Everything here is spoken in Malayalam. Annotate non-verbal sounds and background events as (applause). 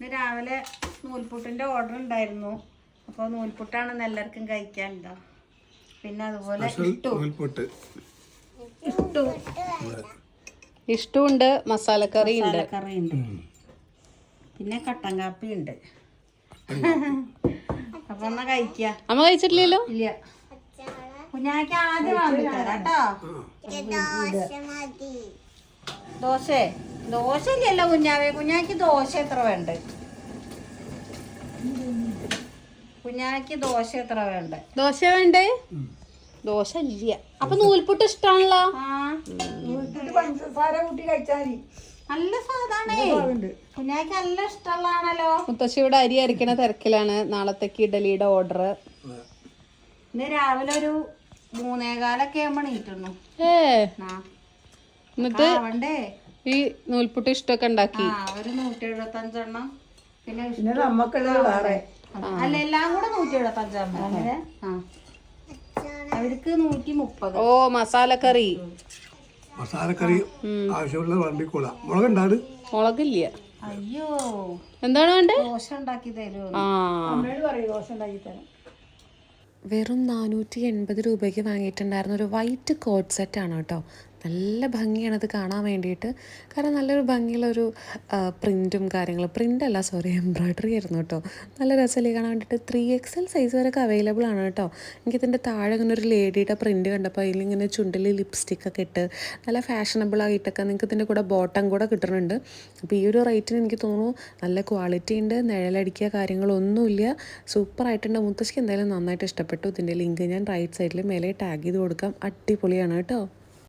ഇന്ന് രാവിലെ നൂൽപുട്ടിന്റെ ഓർഡർ ഉണ്ടായിരുന്നു. അപ്പോൾ നൂൽപുട്ടാണ് എല്ലാവർക്കും കഴിക്കാൻ ഇതാ പിന്നെ അതുപോലെ ഇട്ടു. നൂൽപൊട്ട്. ഇഷ്ടമുണ്ട് മസാലക്കറി ഉണ്ട് കറി ഉണ്ട് പിന്നെ കട്ടൻ (laughs) കാപ്പി. ഉണ്ട് അപ്പൊ എന്നാ കഴിക്ക? അമ്മ കഴിച്ചിട്ടില്ലല്ലോ? ഇല്ല. കുഞ്ഞാക്ക് ആദ്യം വാങ്ങി കേട്ടോ. ദോശ? ദോശ ഇല്ലല്ലോ കുഞ്ഞാവേ. കുഞ്ഞാക്ക് ദോശ എത്ര വേണ്ട? കുഞ്ഞാക്ക് ദോശ എത്ര വേണ്ട? ദോശ വേണ്ടേ? ദോശ ഇല്ല. അപ്പൊ നൂൽപുട്ട് ഇഷ്ടാണല്ലോ? ആ. നല്ല സാധാരണ കുഞ്ഞാക്ക് നല്ല ഇഷ്ടമുള്ളതാണല്ലോ. മുത്തശ്ശി ഇവിടെ അരി അരക്കണ തിരക്കിലാണ്. നാളത്തേക്ക് ഇഡലിയുടെ ഓർഡർ ഇന്ന് രാവിലെ ഒരു മൂന്നേകാലൊക്കെ ആകുമ്പോൾ നീറ്റുന്നു ഏ. ആ. എന്നിട്ട് ആവണ്ടേ ഈ നൂൽപുട്ട് ഇഷ്ടമൊക്കെ ഉണ്ടാക്കി. ആ ഒരു നൂറ്റി പിന്നെ പിന്നെ നമുക്കുള്ളത് വേറെ. അല്ല എല്ലാം കൂടെ നൂറ്റി എഴുപത്തഞ്ചെണ്ണം ആ. അവർക്ക് നൂറ്റി മുപ്പത് ഓ മസാലക്കറി. മസാലക്കറി ആവശ്യമുള്ള വണ്ടിക്കോളാം മുളകുണ്ടാട് മുളകില്ല. അയ്യോ. എന്താണ് വേണ്ടേ? ദോശ ഉണ്ടാക്കി തരുമോ? അമ്മയോട് പറയും ദോശ ഉണ്ടാക്കി തരാം. വെറും നാനൂറ്റി എൺപത് രൂപയ്ക്ക് വാങ്ങിയിട്ടുണ്ടായിരുന്ന ഒരു വൈറ്റ് കോട്ട് സെറ്റ് ആണ് കേട്ടോ. നല്ല ഭംഗിയാണ് അത് കാണാൻ വേണ്ടിയിട്ട്. കാരണം നല്ലൊരു ഭംഗിയുള്ളൊരു പ്രിന്റും കാര്യങ്ങളും. പ്രിന്റ് അല്ല സോറി എംബ്രോയ്ഡറി ആയിരുന്നു കേട്ടോ. നല്ല രസമല്ലേ കാണാൻ വേണ്ടിയിട്ട്. ത്രീ എക്സ് എൽ സൈസ് വരെയൊക്കെ അവൈലബിൾ ആണ് കേട്ടോ. എനിക്കിതിന്റെ താഴെ ഇങ്ങനെ ഒരു ലേഡിയുടെ പ്രിന്റ് കണ്ടപ്പോൾ അതിലിങ്ങനെ ചുണ്ടിൽ ലിപ്സ്റ്റിക് ഒക്കെ ഇട്ട് നല്ല ഫാഷനബിൾ ആയിട്ടൊക്കെ നിങ്ങൾക്ക് ഇതിന്റെ കൂടെ ബോട്ടം കൂടെ കിട്ടുന്നുണ്ട് അപ്പോൾ ഈ ഒരു റേറ്റിന് എനിക്ക് തോന്നുന്നു നല്ല ക്വാളിറ്റി ഉണ്ട് നിഴലടിക്കുക കാര്യങ്ങളൊന്നുമില്ല. സൂപ്പറായിട്ടുണ്ട് മുത്തശ്ശിക്ക് എന്തായാലും നന്നായിട്ട് ഇഷ്ടപ്പെട്ടു. ഇതിന്റെ ലിങ്ക് ഞാൻ റൈറ്റ് സൈഡിൽ മേലെ ടാഗ് ചെയ്ത് കൊടുക്കാം. അടിപൊളിയാണ് കേട്ടോ.